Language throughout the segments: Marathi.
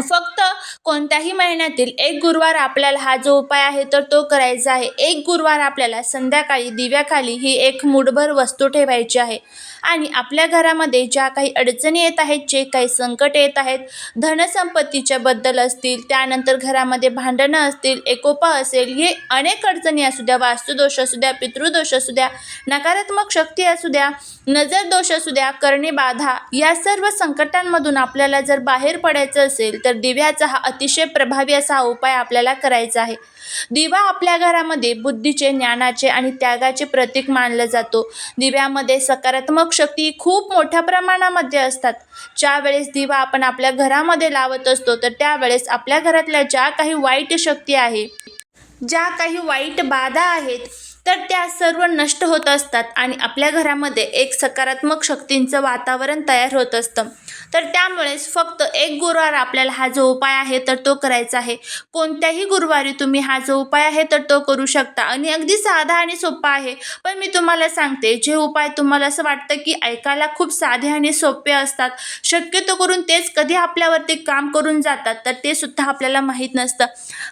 फक्त कोणत्याही महिन्यातील एक गुरुवार आपल्याला हा जो उपाय आहे तर तो करायचा आहे. एक गुरुवार आपल्याला संध्याकाळी दिव्याखाली ही एक मूठभर वस्तू ठेवायची आहे. आणि आपल्या घरामध्ये ज्या काही अडचणी येत आहेत जे काही संकट येत आहेत धनसंपत्तीच्या बद्दल असतील त्यानंतर घरामध्ये भांडणं असतील एकोपा असेल हे अनेक अडचणी असू द्या वास्तुदोष असू द्या पितृदोष असू द्या नकारात्मक शक्ती असू द्या नजर दोष असू द्या करणे बाधा या सर्व संकटांमधून आपल्याला जर बाहेर पडायचं असेल तर दिव्याचा हा अतिशय प्रभावी असा उपाय आपल्याला करायचा आहे. दिवा आपल्या घरामध्ये बुद्धीचे ज्ञानाचे आणि त्यागाचे प्रतीक मानला जातो. दिव्यामध्ये सकारात्मक शक्ती खूप मोठ्या प्रमाणामध्ये असतात. ज्या वेळेस दिवा आपण आपल्या घरामध्ये लावत असतो तर त्यावेळेस आपल्या घरातल्या ज्या काही वाईट शक्ती आहे ज्या काही वाईट बाधा आहेत तर त्या सर्व नष्ट होत असतात आणि आपल्या घरामध्ये एक सकारात्मक शक्तींचं वातावरण तयार होत असतं. तर त्यामुळेच फक्त एक गुरुवार आपल्याला हा जो उपाय आहे तर तो करायचा आहे. कोणत्याही गुरुवारी तुम्ही हा जो उपाय आहे तर तो करू शकता. आणि अगदी साधा आणि सोपा आहे. पण मी तुम्हाला सांगते जे उपाय तुम्हाला असं वाटतं की ऐकायला खूप साधे आणि सोपे असतात शक्यतो करून तेच कधी आपल्यावरती काम करून जातात तर ते सुद्धा आपल्याला माहीत नसतं.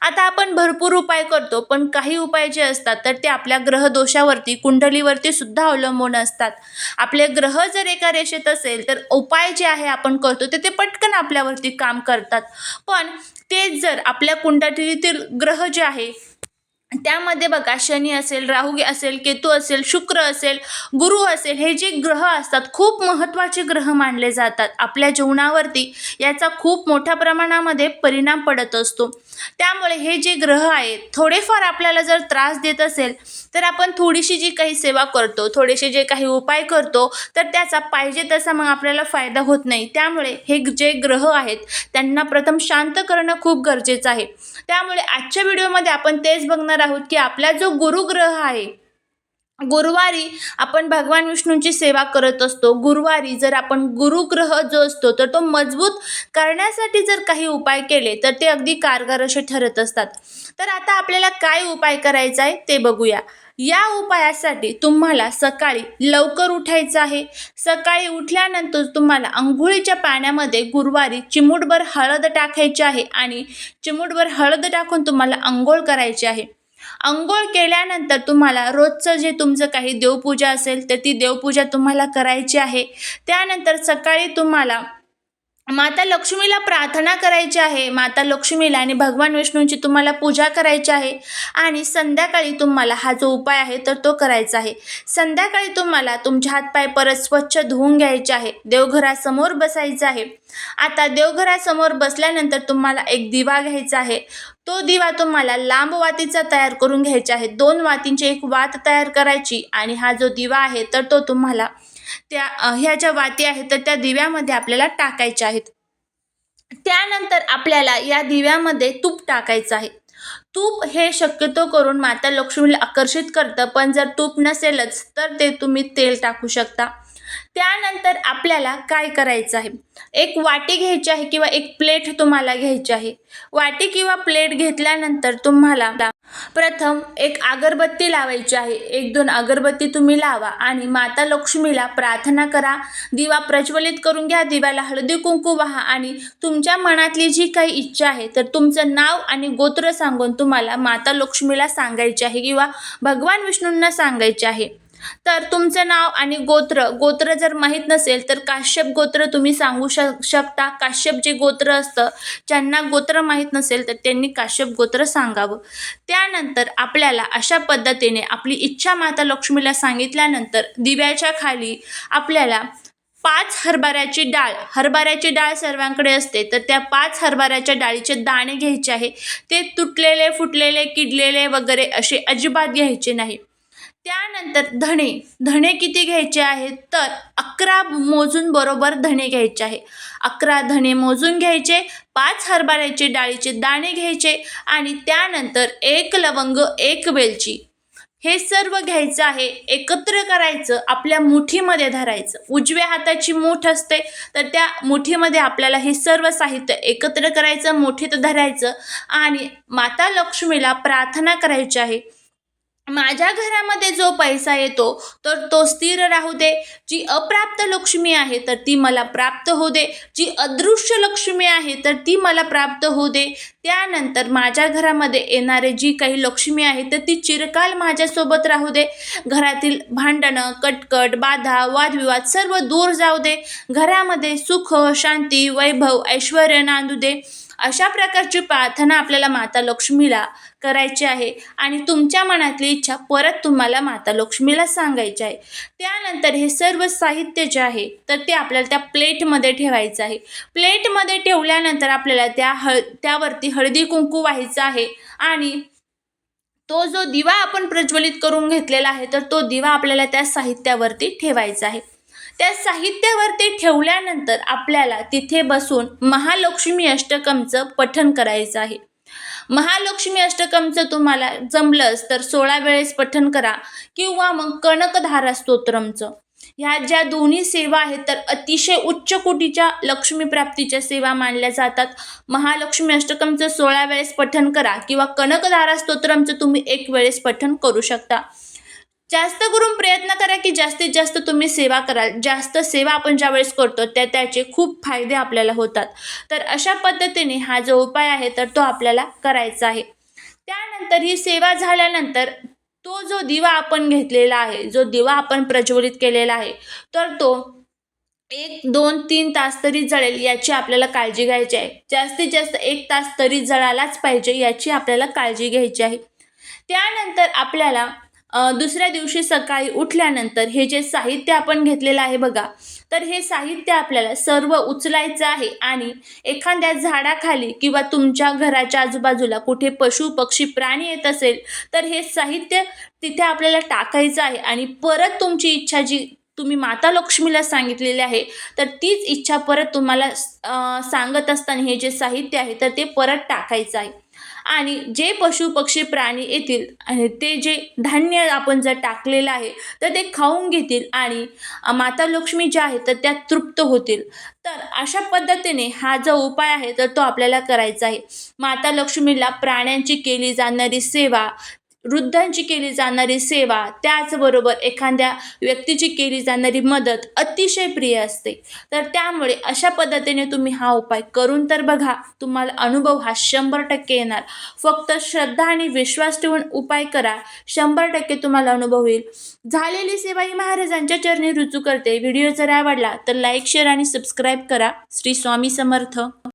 आता आपण भरपूर उपाय करतो पण काही उपाय जे असतात तर ते आपल्या ग्रहदोषावरती कुंडलीवरती सुद्धा अवलंबून असतात. आपले ग्रह जर एका रेषेत असेल तर उपाय जे आहे आपण करतो तर ते पटकन आपल्यावरती काम करतात. पण तेच जर आपल्या कुंडलीतील ग्रह जे आहे त्यामध्ये बघा शनी असेल राहू असेल केतू असेल शुक्र असेल गुरु असेल हे जे ग्रह असतात खूप महत्त्वाचे ग्रह मानले जातात. आपल्या जीवनावरती याचा खूप मोठ्या प्रमाणामध्ये परिणाम पडत असतो. त्यामुळे हे जे ग्रह आहेत थोडेफार आपल्याला जर त्रास देत असेल तर आपण थोडीशी जी काही सेवा करतो थोडेसे जे काही उपाय करतो तर त्याचा पाहिजे तसा मग आपल्याला फायदा होत नाही. त्यामुळे हे जे ग्रह आहेत त्यांना प्रथम शांत करणं खूप गरजेचं आहे. त्यामुळे आजच्या व्हिडिओमध्ये आपण तेच बघणार आहोत की आपला जो गुरुग्रह आहे गुरुवारी आपण भगवान विष्णूंची सेवा करत असतो. गुरुवारी जर आपण गुरुग्रह जो असतो तर तो मजबूत करण्यासाठी जर काही उपाय केले तर ते अगदी कारगर असे ठरत असतात. तर आता आपल्याला काय उपाय करायचा आहे ते बघूया. या उपायासाठी तुम्हाला सकाळी लवकर उठायचं आहे. सकाळी उठल्यानंतर तुम्हाला अंघोळीच्या पाण्यामध्ये गुरुवारी चिमूटभर हळद टाकायची आहे आणि चिमूटभर हळद टाकून तुम्हाला अंघोळ करायची आहे. अंघोळ केल्यानंतर तुम्हाला रोजचं जे तुमचं काही देवपूजा असेल तर ती देवपूजा तुम्हाला करायची आहे. त्यानंतर सकाळी तुम्हाला माता लक्ष्मीला प्रार्थना करायची आहे. माता लक्ष्मीला आणि भगवान विष्णूंची तुम्हाला पूजा करायची आहे. आणि संध्याकाळी तुम्हाला हा जो उपाय आहे तर तो करायचा आहे. संध्याकाळी तुम्हाला तुमचे हातपाय परत स्वच्छ धुवून घ्यायचे आहे. देवघरासमोर बसायचं आहे. आता देवघरासमोर बसल्यानंतर तुम्हाला एक दिवा घ्यायचा आहे. तो दिवा तुम्हाला लांब वातीचा तयार करून घ्यायचा आहे. दोन वातींची एक वात तयार करायची आणि हा जो दिवा आहे तर तो तुम्हाला त्या ह्या ज्या वाती आहेत तर त्या दिव्यामध्ये आपल्याला टाकायच्या आहेत. त्यानंतर आपल्याला या दिव्यामध्ये तूप टाकायचं आहे. तूप हे शक्यतो करून माता लक्ष्मीला आकर्षित करतं पण जर तूप नसेलच तर ते तुम्ही तेल टाकू शकता. त्यानंतर आपल्याला काय करायचं आहे? एक वाटी घ्यायची आहे किंवा एक प्लेट तुम्हाला घ्यायची आहे. वाटी किंवा प्लेट घेतल्यानंतर तुम्हाला प्रथम एक अगरबत्ती लावायची आहे. एक दोन अगरबत्ती तुम्ही लावा आणि माता लक्ष्मीला प्रार्थना करा. दिवा प्रज्वलित करून घ्या दिव्याला हळदी कुंकू वाहा आणि तुमच्या मनातली जी काही इच्छा आहे तर तुमचं नाव आणि गोत्र सांगून तुम्हाला माता लक्ष्मीला सांगायचे आहे किंवा भगवान विष्णूंना सांगायचे आहे. तर तुमचं नाव आणि गोत्र गोत्र जर माहीत नसेल तर काश्यप गोत्र तुम्ही सांगू शक शकता. काश्यप जे गोत्र असतं ज्यांना गोत्र माहीत नसेल तर त्यांनी काश्यप गोत्र सांगावं. त्यानंतर आपल्याला अशा पद्धतीने आपली इच्छा माता लक्ष्मीला सांगितल्यानंतर दिव्याच्या खाली आपल्याला पाच हरभऱ्याची डाळ हरभऱ्याची डाळ सर्वांकडे असते तर त्या पाच हरभऱ्याच्या डाळीचे दाणे घ्यायचे आहे. ते तुटलेले फुटलेले किडलेले वगैरे असे अजिबात घ्यायचे नाही. त्यानंतर धणे. धणे किती घ्यायचे आहेत? तर अकरा मोजून बरोबर धणे घ्यायचे आहे. अकरा धणे मोजून घ्यायचे पाच हरभऱ्याचे डाळीचे दाणे घ्यायचे आणि त्यानंतर एक लवंग एक वेलची. हे सर्व घ्यायचं आहे एकत्र करायचं आपल्या मुठीमध्ये धरायचं. उजव्या हाताची मूठ असते तर त्या मुठीमध्ये आपल्याला हे सर्व साहित्य एकत्र करायचं मुठीत धरायचं आणि माता लक्ष्मीला प्रार्थना करायची आहे. माझ्या घरामध्ये जो पैसा येतो तर तो स्थिर राहू दे. जी अप्राप्त लक्ष्मी आहे तर ती मला प्राप्त होऊ दे. जी अदृश्य लक्ष्मी आहे तर ती मला प्राप्त होऊ दे. त्यानंतर माझ्या घरामध्ये येणारे जी काही लक्ष्मी आहे तर ती चिरकाल माझ्यासोबत राहू दे. घरातील भांडणं कटकट बाधा वादविवाद सर्व दूर जाऊ दे. घरामध्ये सुख शांती वैभव ऐश्वर नांदू दे. अशा प्रकारची प्रार्थना आपल्याला माता लक्ष्मीला करायची आहे. आणि तुमच्या मनातली इच्छा परत तुम्हाला माता लक्ष्मीला सांगायची आहे. त्यानंतर हे सर्व साहित्य जे आहे तर ते आपल्याला त्या प्लेटमध्ये ठेवायचं आहे. प्लेटमध्ये ठेवल्यानंतर आपल्याला त्या हळ त्यावरती हळदी कुंकू व्हायचं आहे. आणि तो जो दिवा आपण प्रज्वलित करून घेतलेला आहे तर तो दिवा आपल्याला त्या साहित्यावरती ठेवायचा आहे. त्या साहित्यावरती ठेवल्यानंतर आपल्याला तिथे बसून महालक्ष्मी अष्टकमचं पठण करायचं आहे. महालक्ष्मी अष्टकमचं तुम्हाला जमलंच तर सोळा वेळेस पठण करा किंवा मग कणकधारा स्तोत्रमचं. ह्या ज्या दोन्ही सेवा आहेत तर अतिशय उच्च कोटीच्या लक्ष्मी प्राप्तीच्या सेवा मानल्या जातात. महालक्ष्मी अष्टकमचं सोळा वेळेस पठण करा किंवा कनकधारा स्तोत्रमचं तुम्ही एक वेळेस पठण करू शकता. जास्त करून प्रयत्न करा की जास्तीत जास्त तुम्ही सेवा कराल. जास्त सेवा आपण ज्यावेळेस करतो त्या त्याचे खूप फायदे आपल्याला होतात. तर अशा पद्धतीने हा जो उपाय आहे तर तो आपल्याला करायचा आहे. त्यानंतर ही सेवा झाल्यानंतर तो जो दिवा आपण घेतलेला आहे जो दिवा आपण प्रज्वलित केलेला आहे तर तो एक दोन तीन तास तरी जळेल याची आपल्याला काळजी घ्यायची आहे. जास्तीत जास्त एक तास तरी जळालाच पाहिजे याची आपल्याला काळजी घ्यायची आहे. त्यानंतर आपल्याला दुसऱ्या दिवशी सकाळी उठल्यानंतर हे जे साहित्य आपण घेतलेलं आहे बघा तर हे साहित्य आपल्याला सर्व उचलायचं आहे आणि एखाद्या झाडाखाली किंवा तुमच्या घराच्या आजूबाजूला कुठे पशु पक्षी प्राणी येत असेल तर हे साहित्य तिथे आपल्याला टाकायचं आहे आणि परत तुमची इच्छा जी तुम्ही माता लक्ष्मीला सांगितलेली आहे तर तीच इच्छा परत तुम्हाला सांगत असताना हे जे साहित्य आहे तर ते परत टाकायचं आहे. आणि जे पशु पक्षी प्राणी येतील आणि ते जे धान्य आपण जर टाकलेलं आहे तर ते खाऊन घेतील आणि माता लक्ष्मी ज्या आहेत तर त्या तृप्त होतील. तर अशा पद्धतीने हा जो उपाय आहे तर तो आपल्याला करायचा आहे. माता लक्ष्मीला प्राण्यांची केली जाणारी सेवा वृद्धांची केली जाणारी सेवा त्याचबरोबर एखाद्या व्यक्तीची केली जाणारी मदत अतिशय प्रिय असते. तर त्यामुळे अशा पद्धतीने तुम्ही हा उपाय करून तर बघा तुम्हाला अनुभव हा शंभर टक्के येणार. फक्त श्रद्धा आणि विश्वास ठेवून उपाय करा शंभर टक्के तुम्हाला अनुभव येईल झालेली सेवा ही महाराजांच्या चरणी रुजू करते. व्हिडिओ जर आवडला तर लाईक शेअर आणि सबस्क्राईब करा. श्री स्वामी समर्थ.